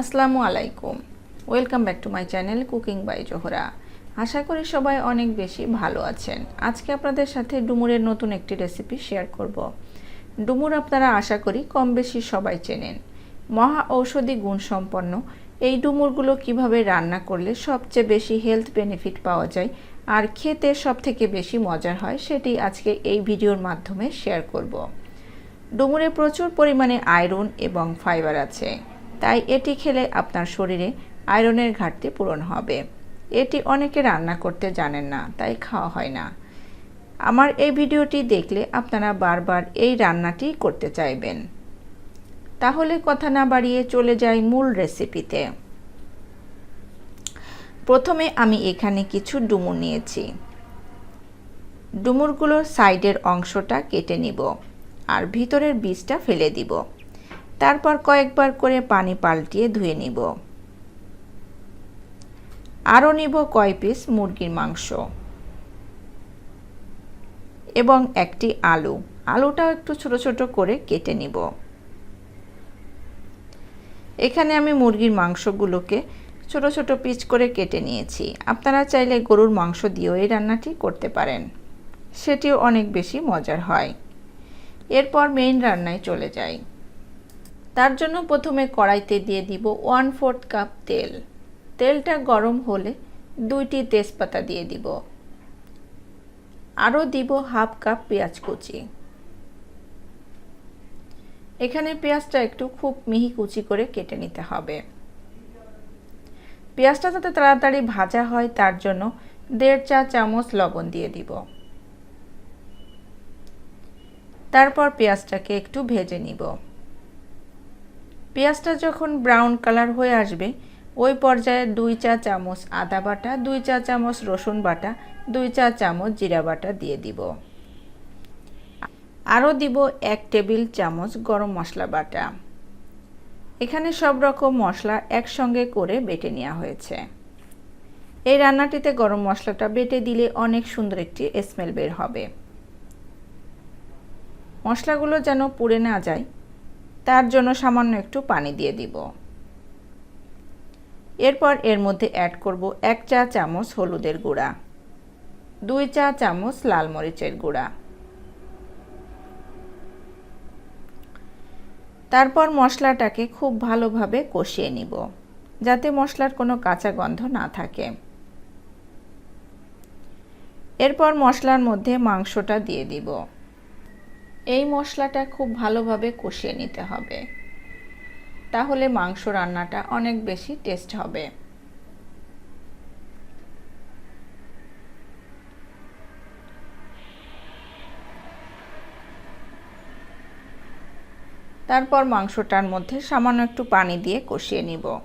আসসালামু আলাইকুম। Welcome back to my channel cooking by Zohra আশা করি সবাই অনেক বেশি ভালো আছেন। আজকে আপনাদের সাথে ডুমুরের নতুন একটি রেসিপি শেয়ার করব। ডুমুর আপনারা আশা করি কম বেশি সবাই চেনেন। মহা ঔষধি গুণসম্পন্ন এই ডুমুরগুলো কীভাবে রান্না করলে সবচেয়ে বেশি হেলথ বেনিফিট পাওয়া যায় আর খেতে সব থেকে বেশি মজার হয় সেটি আজকে এই ভিডিওর মাধ্যমে শেয়ার করব। ডুমুরে প্রচুর পরিমাণে আয়রন এবং ফাইবার আছে। তাই এটি খেলে আপনার শরীরে আয়রনের ঘাটতি পূরণ হবে। এটি অনেকে রান্না করতে জানেন না, তাই খাওয়া হয় না। আমার এই ভিডিওটি দেখলে আপনারা বারবার এই রান্নাটি করতে চাইবেন। তাহলে কথা না বাড়িয়ে চলে যাই মূল রেসিপিতে। প্রথমে আমি এখানে কিছু ডুমুর নিয়েছি। ডুমুরগুলোর সাইডের অংশটা কেটে নিব আর ভিতরের বীজটা ফেলে দিব। তারপর কয়েকবার করে পানি পাল্টিয়ে ধুয়ে নিব। আরও নিব কয় পিস মুরগির মাংস। এবং একটি আলু। আলুটাও একটু ছোট ছোট করে কেটে নিব। এখানে আমি মুরগির মাংসগুলোকে ছোট ছোট পিচ করে কেটে নিয়েছি। আপনারা চাইলে গরুর মাংস দিয়েও এই রান্নাটি করতে পারেন। সেটিও অনেক বেশি মজার হয়। এরপর মেইন রান্নায় চলে যাই। তার জন্য প্রথমে কড়াইতে দিয়ে দিব ওয়ান ফোর্থ কাপ তেল। তেলটা গরম হলে দুইটি তেজপাতা দিয়ে দিব। আরও দিব হাফ কাপ পেঁয়াজ কুচি। এখানে পেঁয়াজটা একটু খুব মিহি কুচি করে কেটে নিতে হবে। পেঁয়াজটা যাতে তাড়াতাড়ি ভাজা হয়, তার জন্য দেড় চা চামচ লবণ দিয়ে দিব। তারপর পেঁয়াজটাকে একটু ভেজে নিব। পেঁয়াজটা যখন ব্রাউন কালার হয়ে আসবে, ওই পর্যায়ে দুই চা চামচ আদা বাটা, দুই চা চামচ রসুন বাটা, দুই চা চামচ জিরা বাটা দিয়ে দিব। আরও দিব এক টেবিল চামচ গরম মশলা বাটা। এখানে সব রকম মশলা একসঙ্গে করে বেটে নেওয়া হয়েছে। এই রান্নাটিতে গরম মশলাটা বেটে দিলে অনেক সুন্দর একটি স্মেল বের হবে। মশলাগুলো যেন পুড়ে না যায় তার জন্য সামান্য একটু পানি দিয়ে দিব। এরপর এর মধ্যে অ্যাড করব এক চা চামচ হলুদের গুঁড়া, দুই চা চামচ লাল মরিচের গুঁড়া। তারপর মশলাটাকে খুব ভালোভাবে কষিয়ে নিব, যাতে মশলার কোনো কাঁচা গন্ধ না থাকে। এরপর মশলার মধ্যে মাংসটা দিয়ে দিব। এই মশলাটা খুব ভালোভাবে কষিয়ে নিতে হবে। তাহলে মাংস রান্নাটা অনেক বেশি টেস্ট হবে। তারপর মাংসটার মধ্যে সামান্য একটু পানি দিয়ে কষিয়ে নিব।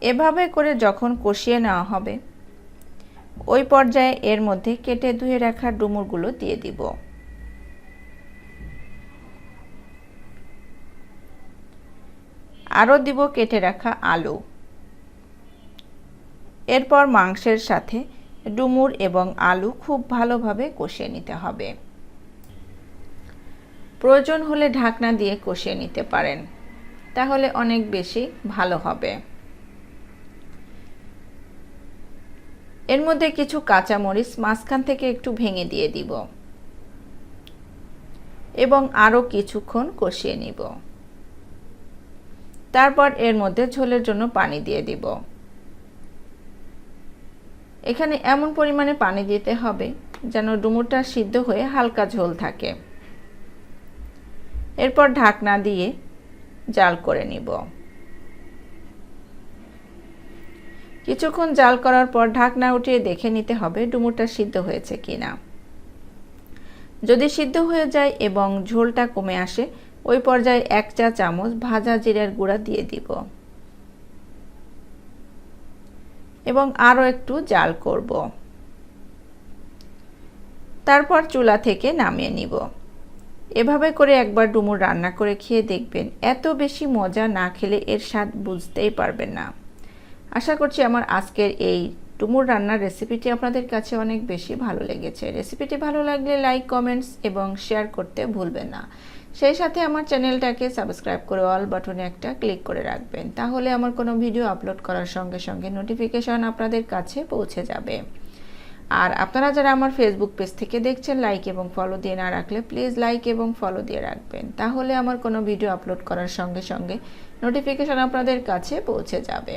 এভাবে করে যখন কষিয়ে নেওয়া হবে ওই পর্যায়ে এর মধ্যে কেটে ধুয়ে রাখা ডুমুরগুলো দিয়ে দিব। আরও দিব কেটে রাখা আলু। এরপর মাংসের সাথে ডুমুর এবং আলু খুব ভালোভাবে কষিয়ে নিতে হবে। প্রয়োজন হলে ঢাকনা দিয়ে কষিয়ে নিতে পারেন, তাহলে অনেক বেশি ভালো হবে। এর মধ্যে কিছু কাঁচামরিচ মাঝখান থেকে একটু ভেঙে দিয়ে দিব। এবং আরও কিছুক্ষণ কষিয়ে নিব। তারপর এর মধ্যে ঝোলের জন্য পানি দিয়ে দিব। এখানে এমন পরিমাণে পানি দিতে হবে যেন ডুমুরটা সিদ্ধ হয়ে হালকা ঝোল থাকে। এরপর ঢাকনা দিয়ে জাল করে নিব। কিছুক্ষণ জাল করার পর ঢাকনা উঠিয়ে দেখে নিতে হবে ডুমুরটা সিদ্ধ হয়েছে কিনা। যদি সিদ্ধ হয়ে যায় এবং ঝোলটা কমে আসে, ওই পর্যায়ে এক চা চামচ ভাজা জিরের গুঁড়া দিয়ে দিব। এবং আরও একটু জাল করব। তারপর চুলা থেকে নামিয়ে নিব। এভাবে করে একবার ডুমুর রান্না করে খেয়ে দেখবেন, এত বেশি মজা না খেলে এর স্বাদ বুঝতেই পারবেন না। আশা করছি আমার আজকের এই টুমুর রান্নার রেসিপিটি আপনাদের কাছে অনেক বেশি ভালো লেগেছে। রেসিপিটি ভালো লাগলে লাইক কমেন্টস এবং শেয়ার করতে ভুলবেন না। সেই সাথে আমার চ্যানেলটাকে সাবস্ক্রাইব করে অল বাটনে একটা ক্লিক করে রাখবেন। তাহলে আমার কোনো ভিডিও আপলোড করার সঙ্গে সঙ্গে নোটিফিকেশন আপনাদের কাছে পৌঁছে যাবে। আর আপনারা যারা আমার ফেসবুক পেজ থেকে দেখছেন লাইক এবং ফলো দিয়ে না রাখলে প্লিজ লাইক এবং ফলো দিয়ে রাখবেন। তাহলে আমার কোনো ভিডিও আপলোড করার সঙ্গে সঙ্গে নোটিফিকেশন আপনাদের কাছে পৌঁছে যাবে।